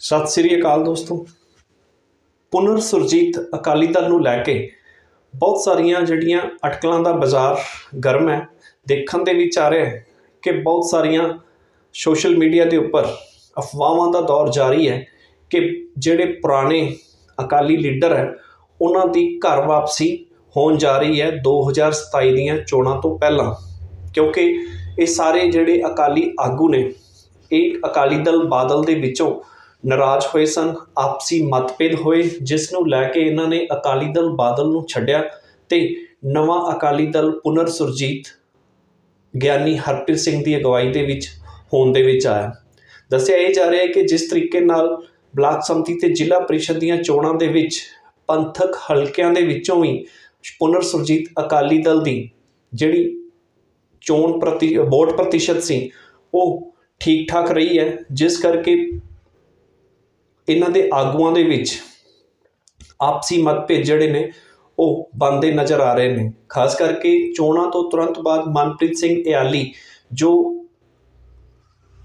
ਸਤਿ ਸ੍ਰੀ ਅਕਾਲ ਦੋਸਤੋ। ਪੁਨਰ ਸੁਰਜੀਤ ਅਕਾਲੀ ਦਲ ਨੂੰ ਲੈ ਕੇ ਬਹੁਤ ਸਾਰੀਆਂ ਜਿਹੜੀਆਂ ਅਟਕਲਾਂ ਦਾ ਬਾਜ਼ਾਰ ਗਰਮ ਹੈ, ਦੇਖਣ ਦੇ ਵਿੱਚ ਆ ਰਿਹਾ ਹੈ ਕਿ ਬਹੁਤ ਸਾਰੀਆਂ ਸੋਸ਼ਲ ਮੀਡੀਆ ਦੇ ਉੱਪਰ ਅਫਵਾਹਾਂ ਦਾ ਦੌਰ ਜਾਰੀ ਹੈ ਕਿ ਜਿਹੜੇ ਪੁਰਾਣੇ ਅਕਾਲੀ ਲੀਡਰ ਹੈ, ਉਹਨਾਂ ਦੀ ਘਰ ਵਾਪਸੀ ਹੋਣ ਜਾ ਰਹੀ ਹੈ 2027 ਦੀਆਂ ਚੋਣਾਂ ਤੋਂ ਪਹਿਲਾਂ। ਕਿਉਂਕਿ ਇਹ ਸਾਰੇ ਜਿਹੜੇ ਅਕਾਲੀ ਆਗੂ ਨੇ, ਇਹ ਅਕਾਲੀ ਦਲ ਬਾਦਲ ਦੇ ਵਿੱਚੋਂ ਨਾਰਾਜ਼ ਹੋਏ ਸਨ, ਆਪਸੀ ਮਤਭੇਦ ਹੋਏ, ਜਿਸ ਨੂੰ ਲੈ ਕੇ ਇਹਨਾਂ ਨੇ ਅਕਾਲੀ ਦਲ ਬਾਦਲ ਨੂੰ ਛੱਡਿਆ ਤੇ ਨਵਾਂ ਅਕਾਲੀ ਦਲ ਪੁਨਰ ਸੁਰਜੀਤ ਗਿਆਨੀ ਹਰਪ੍ਰੀਤ ਸਿੰਘ ਦੀ ਅਗਵਾਈ ਦੇ ਵਿੱਚ ਹੋਣ ਦੇ ਵਿੱਚ ਆਇਆ। ਦੱਸਿਆ ਇਹ ਜਾ ਰਿਹਾ ਹੈ ਕਿ ਜਿਸ ਤਰੀਕੇ ਨਾਲ ਬਲਾਕ ਸੰਮਤੀ ਤੇ ਜ਼ਿਲ੍ਹਾ ਪ੍ਰੀਸ਼ਦ ਦੀਆਂ ਚੋਣਾਂ ਦੇ ਵਿੱਚ, ਪੰਥਕ ਹਲਕਿਆਂ ਦੇ ਵਿੱਚੋਂ ਵੀ ਪੁਨਰ ਸੁਰਜੀਤ ਅਕਾਲੀ ਦਲ ਦੀ ਜਿਹੜੀ ਚੋਣ ਪ੍ਰਤੀ, ਵੋਟ ਪ੍ਰਤੀਸ਼ਤ ਸੀ, ਉਹ ਠੀਕ ਠਾਕ ਰਹੀ ਹੈ, ਜਿਸ ਕਰਕੇ ਇਹਨਾਂ ਦੇ ਆਗੂਆਂ ਦੇ ਵਿੱਚ ਆਪਸੀ ਮਤਭੇਦ ਜਿਹੜੇ ਨੇ, ਉਹ ਬੰਦੇ ਨਜ਼ਰ ਆ ਰਹੇ ਨੇ। ਖਾਸ ਕਰਕੇ ਚੋਣਾਂ ਤੋਂ ਤੁਰੰਤ ਬਾਅਦ ਮਨਪ੍ਰੀਤ ਸਿੰਘ ਇਆਲੀ, ਜੋ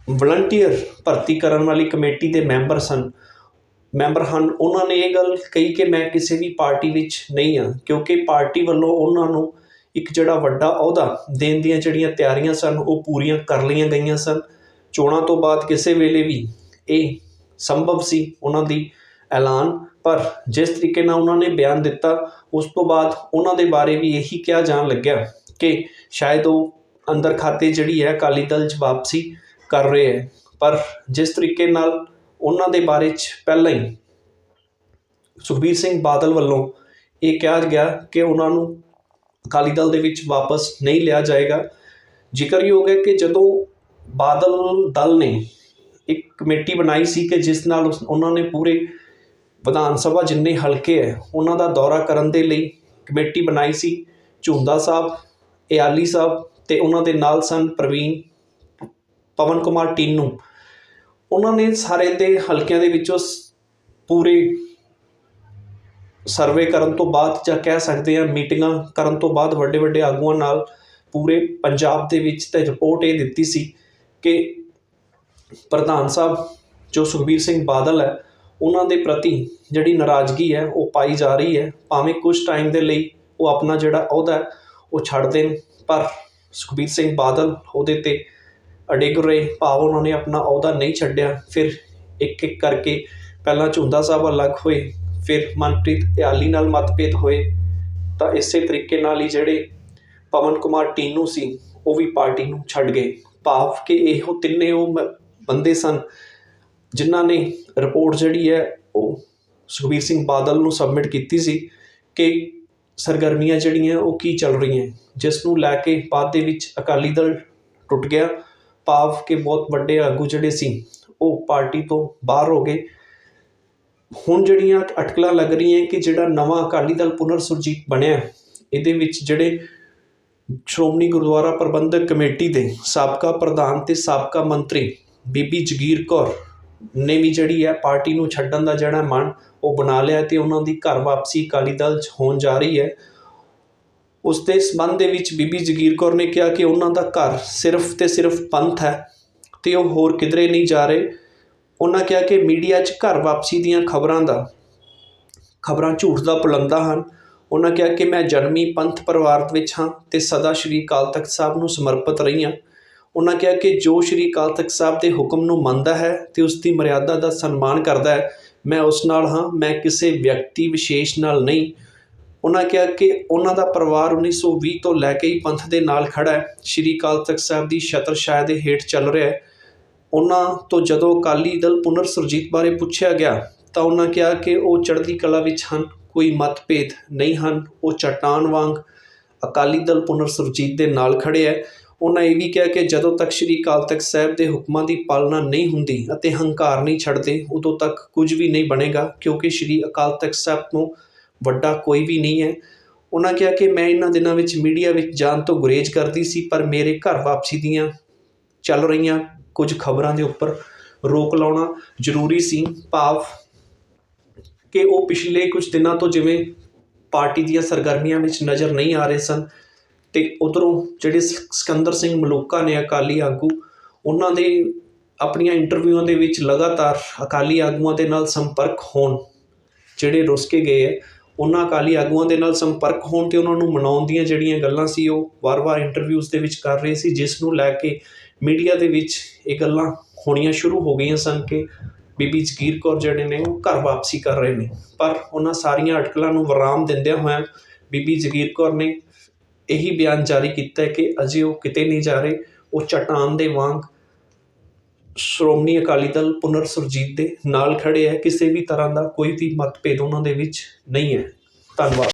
ਵਲੰਟੀਅਰ ਭਰਤੀ ਕਰਨ ਵਾਲੀ ਕਮੇਟੀ ਦੇ ਮੈਂਬਰ ਸਨ, ਮੈਂਬਰ ਹਨ। ਉਹਨਾਂ ਨੇ ਇਹ ਗੱਲ ਕਹੀ ਕਿ ਮੈਂ ਕਿਸੇ ਵੀ ਪਾਰਟੀ ਵਿੱਚ ਨਹੀਂ ਹਾਂ, ਕਿਉਂਕਿ ਪਾਰਟੀ ਵੱਲੋਂ ਉਹਨਾਂ ਨੂੰ ਇੱਕ ਜਿਹੜਾ ਵੱਡਾ ਅਹੁਦਾ ਦੇਣ ਦੀਆਂ ਜਿਹੜੀਆਂ ਤਿਆਰੀਆਂ ਸਨ, ਉਹ ਪੂਰੀਆਂ ਕਰ ਲਈਆਂ ਗਈਆਂ ਸਨ। ਚੋਣਾਂ ਤੋਂ ਬਾਅਦ ਕਿਸੇ ਵੇਲੇ ਵੀ ਇਹ ਸੰਭਵ ਸੀ ਉਹਨਾਂ ਦੀ ਐਲਾਨ, ਪਰ ਜਿਸ ਤਰੀਕੇ ਨਾਲ ਉਹਨਾਂ ਨੇ ਬਿਆਨ ਦਿੱਤਾ, ਉਸ ਤੋਂ ਬਾਅਦ ਉਹਨਾਂ ਦੇ ਬਾਰੇ ਵੀ ਇਹੀ ਕਿਹਾ ਜਾਣ ਲੱਗਿਆ ਕਿ ਸ਼ਾਇਦ ਉਹ ਅੰਦਰ ਖਾਤੇ ਜਿਹੜੀ ਹੈ ਅਕਾਲੀ ਦਲ 'ਚ ਵਾਪਸੀ ਕਰ ਰਹੇ ਹੈ। ਪਰ ਜਿਸ ਤਰੀਕੇ ਨਾਲ ਉਹਨਾਂ ਦੇ ਬਾਰੇ 'ਚ ਪਹਿਲਾਂ ਹੀ ਸੁਖਬੀਰ ਸਿੰਘ ਬਾਦਲ ਵੱਲੋਂ ਇਹ ਕਿਹਾ ਗਿਆ ਕਿ ਉਹਨਾਂ ਨੂੰ ਅਕਾਲੀ ਦਲ ਦੇ ਵਿੱਚ ਵਾਪਸ ਨਹੀਂ ਲਿਆ ਜਾਏਗਾ। ਜ਼ਿਕਰਯੋਗ ਹੈ ਕਿ ਜਦੋਂ ਬਾਦਲ ਦਲ ਨੇ ਇੱਕ ਕਮੇਟੀ ਬਣਾਈ ਸੀ ਕਿ ਜਿਸ ਨਾਲ ਉਸ- ਉਹਨਾਂ ਨੇ ਪੂਰੇ ਵਿਧਾਨ ਸਭਾ ਜਿੰਨੇ ਹਲਕੇ ਹੈ, ਉਹਨਾਂ ਦਾ ਦੌਰਾ ਕਰਨ ਦੇ ਲਈ ਕਮੇਟੀ ਬਣਾਈ ਸੀ। ਝੁੰਦਾ ਸਾਹਿਬ, ਇਆਲੀ ਸਾਹਿਬ ਤੇ ਉਹਨਾਂ ਦੇ ਨਾਲ ਸਨ ਪ੍ਰਵੀਨ ਪਵਨ ਕੁਮਾਰ ਟੀਨੂ। ਉਹਨਾਂ ਨੇ ਸਾਰੇ ਦੇ ਹਲਕਿਆਂ ਦੇ ਵਿੱਚੋਂ ਸ- ਪੂਰੇ ਸਰਵੇ ਕਰਨ ਤੋਂ ਬਾਅਦ ਜਾਂ ਕਹਿ ਸਕਦੇ ਆ ਮੀਟਿੰਗਾਂ ਕਰਨ ਤੋਂ ਬਾਅਦ ਵੱਡੇ ਵੱਡੇ ਆਗੂਆਂ ਨਾਲ ਪੂਰੇ ਪੰਜਾਬ ਦੇ ਵਿੱਚ ਤੇ ਰਿਪੋਰਟ ਇਹ ਦਿੱਤੀ ਸੀ ਕਿ ਪ੍ਰਧਾਨ ਸਾਹਿਬ, ਜੋ ਸੁਖਬੀਰ ਸਿੰਘ ਬਾਦਲ ਹੈ, ਉਹਨਾਂ ਦੇ ਪ੍ਰਤੀ ਜਿਹੜੀ ਨਾਰਾਜ਼ਗੀ ਹੈ, ਉਹ ਪਾਈ ਜਾ ਰਹੀ ਹੈ। ਭਾਵੇਂ ਕੁਝ ਟਾਈਮ ਦੇ ਲਈ ਉਹ ਆਪਣਾ ਜਿਹੜਾ ਅਹੁਦਾ ਹੈ, ਉਹ ਛੱਡ ਦੇਣ, ਪਰ ਸੁਖਬੀਰ ਸਿੰਘ ਬਾਦਲ ਉਹਦੇ ਤੇ ਅਡਿੱਗ ਰਹੇ। ਭਾਵ ਉਹਨਾਂ ਨੇ ਆਪਣਾ ਅਹੁਦਾ ਨਹੀਂ ਛੱਡਿਆ। ਫਿਰ ਇੱਕ ਇੱਕ ਕਰਕੇ ਪਹਿਲਾਂ ਝੁੰਦਾ ਸਾਹਿਬ ਅਲੱਗ ਹੋਏ, ਫਿਰ ਮਨਪ੍ਰੀਤ ਇਆਲੀ ਨਾਲ ਮਤਭੇਦ ਹੋਏ। ਤਾਂ ਇਸੇ ਤਰੀਕੇ ਨਾਲ ਹੀ ਜਿਹੜੇ ਪਵਨ ਕੁਮਾਰ ਟੀਨੂ ਸੀ, ਉਹ ਵੀ ਪਾਰਟੀ ਨੂੰ ਛੱਡ ਗਏ। ਭਾਵ ਕਿ ਇਹੋ ਤਿੰਨੇ ਉਹ ਮ- ਬੰਦੇ ਸਨ, ਜਿਨ੍ਹਾਂ ਨੇ ਰਿਪੋਰਟ ਜਿਹੜੀ ਹੈ ਉਹ ਸੁਖਬੀਰ ਸਿੰਘ ਬਾਦਲ ਨੂੰ ਸਬਮਿਟ ਕੀਤੀ ਸੀ ਕਿ ਸਰਗਰਮੀਆਂ ਜਿਹੜੀਆਂ ਉਹ ਕੀ ਚੱਲ ਰਹੀਆਂ ਜਿਸ ਨੂੰ ਲੈ ਕੇ ਬਾਅਦ ਦੇ ਵਿੱਚ ਅਕਾਲੀ ਦਲ ਟੁੱਟ ਗਿਆ, ਭਾਵ ਕਿ ਬਹੁਤ ਵੱਡੇ ਆਗੂ ਜਿਹੜੇ ਸੀ, ਉਹ ਪਾਰਟੀ ਤੋਂ ਬਾਹਰ ਹੋ ਗਏ। ਹੁਣ ਜਿਹੜੀਆਂ ਅਟਕਲਾਂ ਲੱਗ ਰਹੀਆਂ ਕਿ ਜਿਹੜਾ ਨਵਾਂ ਅਕਾਲੀ ਦਲ ਪੁਨਰ ਸੁਰਜੀਤ ਬਣਿਆ, ਇਹਦੇ ਵਿੱਚ ਜਿਹੜੇ ਸ਼੍ਰੋਮਣੀ ਗੁਰਦੁਆਰਾ ਪ੍ਰਬੰਧਕ ਕਮੇਟੀ ਦੇ ਸਾਬਕਾ ਪ੍ਰਧਾਨ ਤੇ ਸਾਬਕਾ ਮੰਤਰੀ ਬੀਬੀ ਜਗੀਰ ਕੌਰ ਨੇ ਵੀ ਜਿਹੜੀ ਹੈ ਪਾਰਟੀ ਨੂੰ ਛੱਡਣ ਦਾ ਜਿਹੜਾ ਮਨ ਉਹ ਬਣਾ ਲਿਆ ਅਤੇ ਉਹਨਾਂ ਦੀ ਘਰ ਵਾਪਸੀ ਅਕਾਲੀ ਦਲ 'ਚ ਹੋਣ ਜਾ ਰਹੀ ਹੈ। ਉਸ ਦੇ ਸੰਬੰਧ ਦੇ ਵਿੱਚ ਬੀਬੀ ਜਗੀਰ ਕੌਰ ਨੇ ਕਿਹਾ ਕਿ ਉਹਨਾਂ ਦਾ ਘਰ ਸਿਰਫ ਅਤੇ ਸਿਰਫ ਪੰਥ ਹੈ ਅਤੇ ਉਹ ਹੋਰ ਕਿਧਰੇ ਨਹੀਂ ਜਾ ਰਹੇ। ਉਹਨਾਂ ਕਿਹਾ ਕਿ ਮੀਡੀਆ 'ਚ ਘਰ ਵਾਪਸੀ ਦੀਆਂ ਖਬਰਾਂ ਦਾ, ਖਬਰਾਂ ਝੂਠ ਦਾ ਪੁਲੰਦਾ ਹਨ। ਉਹਨਾਂ ਕਿਹਾ ਕਿ ਮੈਂ ਜਨਮੀ ਪੰਥ ਪਰਿਵਾਰ ਵਿੱਚ ਹਾਂ ਅਤੇ ਸਦਾ ਸ਼੍ਰੀ ਅਕਾਲ ਤਖਤ ਸਾਹਿਬ ਨੂੰ ਸਮਰਪਿਤ ਰਹੀ ਹਾਂ। ਉਹਨਾਂ ਕਿਹਾ ਕਿ ਜੋ ਸ਼੍ਰੀ ਅਕਾਲ ਤਖਤ ਸਾਹਿਬ ਦੇ ਹੁਕਮ ਨੂੰ ਮੰਨਦਾ ਹੈ ਤੇ ਉਸ ਦੀ ਮਰਿਆਦਾ ਦਾ ਸਨਮਾਨ ਕਰਦਾ ਹੈ, ਮੈਂ ਉਸ ਨਾਲ ਹਾਂ, ਮੈਂ ਕਿਸੇ ਵਿਅਕਤੀ ਵਿਸ਼ੇਸ਼ ਨਾਲ ਨਹੀਂ। ਉਹਨਾਂ ਕਿਹਾ ਕਿ ਉਹਨਾਂ ਦਾ ਪਰਿਵਾਰ 1920 ਤੋਂ ਲੈ ਕੇ ਹੀ ਪੰਥ ਦੇ ਨਾਲ ਖੜਾ ਹੈ। ਸ਼੍ਰੀ ਅਕਾਲ ਤਖਤ ਸਾਹਿਬ ਦੀ ਛਤਰ ਛਾਇਆ ਦੇ ਹੇਠ ਚੱਲ ਰਿਹਾ ਹੈ। ਉਹਨਾਂ ਤੋਂ ਜਦੋਂ ਅਕਾਲੀ ਦਲ ਪੁਨਰ ਸੁਰਜੀਤ ਬਾਰੇ ਪੁੱਛਿਆ ਗਿਆ, ਤਾਂ ਉਹਨਾਂ ਕਿਹਾ ਕਿ ਉਹ ਚੜ੍ਹਦੀ ਕਲਾ ਵਿੱਚ ਹਨ, ਕੋਈ ਮਤਭੇਦ ਨਹੀਂ ਹਨ, ਉਹ ਚਟਾਨ ਵਾਂਗ ਅਕਾਲੀ ਦਲ ਪੁਨਰ ਸੁਰਜੀਤ ਦੇ ਨਾਲ ਖੜੇ ਹੈ। ਉਹਨਾਂ ਇਹ ਵੀ ਕਿਹਾ ਕਿ ਜਦੋਂ ਤੱਕ ਸ਼੍ਰੀ ਅਕਾਲ ਤਖਤ ਸਾਹਿਬ ਦੇ ਹੁਕਮਾਂ ਦੀ ਪਾਲਣਾ ਨਹੀਂ ਹੁੰਦੀ ਅਤੇ ਹੰਕਾਰ ਨਹੀਂ ਛੱਡਦੇ, ਉਦੋਂ ਤੱਕ ਕੁਝ ਵੀ ਨਹੀਂ ਬਣੇਗਾ, ਕਿਉਂਕਿ ਸ਼੍ਰੀ ਅਕਾਲ ਤਖਤ ਸਾਹਿਬ ਤੋਂ ਵੱਡਾ ਕੋਈ ਵੀ ਨਹੀਂ ਹੈ। ਉਹਨਾਂ ਕਿਹਾ ਕਿ ਮੈਂ ਇਹਨਾਂ ਦਿਨਾਂ ਵਿੱਚ ਮੀਡੀਆ ਵਿੱਚ ਜਾਣ ਤੋਂ ਗੁਰੇਜ਼ ਕਰਦੀ ਸੀ, ਪਰ ਮੇਰੇ ਘਰ ਵਾਪਸੀ ਦੀਆਂ ਚੱਲ ਰਹੀਆਂ ਕੁਝ ਖਬਰਾਂ ਦੇ ਉੱਪਰ ਰੋਕ ਲਾਉਣਾ ਜ਼ਰੂਰੀ ਸੀ। ਭਾਵ ਕਿ ਉਹ ਪਿਛਲੇ ਕੁਝ ਦਿਨਾਂ ਤੋਂ ਜਿਵੇਂ ਪਾਰਟੀ ਦੀਆਂ ਸਰਗਰਮੀਆਂ ਵਿੱਚ ਨਜ਼ਰ ਨਹੀਂ ਆ ਰਹੇ ਸਨ ਤੇ ਉਧਰੋਂ ਜਿਹੜੇ ਸ- ਸਿਕੰਦਰ ਸਿੰਘ ਮਲੂਕਾ ਨੇ ਅਕਾਲੀ ਆਗੂ, ਉਹਨਾਂ ਦੇ ਆਪਣੀਆਂ ਇੰਟਰਵਿਊਆਂ ਦੇ ਵਿੱਚ ਲਗਾਤਾਰ ਅਕਾਲੀ ਆਗੂਆਂ ਦੇ ਨਾਲ ਸੰਪਰਕ ਹੋਣ ਜਿਹੜੇ ਰੁੱਸ ਕੇ ਗਏ ਹੈ ਉਹਨਾਂ ਅਕਾਲੀ ਆਗੂਆਂ ਦੇ ਨਾਲ ਸੰਪਰਕ ਹੋਣ ਤੇ ਉਹਨਾਂ ਨੂੰ ਮਨਾਉਣ ਦੀਆਂ ਜਿਹੜੀਆਂ ਗੱਲਾਂ ਸੀ, ਉਹ ਵਾਰ-ਵਾਰ ਇੰਟਰਵਿਊਜ਼ ਦੇ ਵਿੱਚ ਕਰ ਰਹੇ ਸੀ, ਜਿਸ ਨੂੰ ਲੈ ਕੇ ਮੀਡੀਆ ਦੇ ਵਿੱਚ ਇਹ ਗੱਲਾਂ ਹੋਣੀਆਂ ਸ਼ੁਰੂ ਹੋ ਗਈਆਂ ਸਨ ਕਿ ਬੀਬੀ ਜਗੀਰ ਕੌਰ ਜਿਹੜੇ ਨੇ, ਉਹ ਘਰ ਵਾਪਸੀ ਕਰ ਰਹੇ ਨੇ। ਪਰ ਉਹਨਾਂ ਸਾਰੀਆਂ ਅਟਕਲਾਂ ਨੂੰ ਵਿਰਾਮ ਦਿੰਦਿਆਂ ਹੋਇਆਂ ਬੀਬੀ ਜਗੀਰ ਕੌਰ ਨੇ ਇਹੀ ਬਿਆਨ ਜਾਰੀ ਕੀਤਾ ਕਿ ਅਜੇ ਉਹ ਕਿਤੇ ਨਹੀਂ ਜਾ ਰਹੇ। ਉਹ ਚਟਾਨ ਦੇ ਵਾਂਗ ਸ਼੍ਰੋਮਣੀ ਅਕਾਲੀ ਦਲ ਪੁਨਰ ਸੁਰਜੀਤ ਦੇ ਨਾਲ ਖੜ੍ਹੇ ਹੈ। ਕਿਸੇ ਵੀ ਤਰ੍ਹਾਂ ਦਾ ਕੋਈ ਵੀ ਮਤਭੇਦ ਉਹਨਾਂ ਦੇ ਵਿੱਚ ਨਹੀਂ ਹੈ। ਧੰਨਵਾਦ।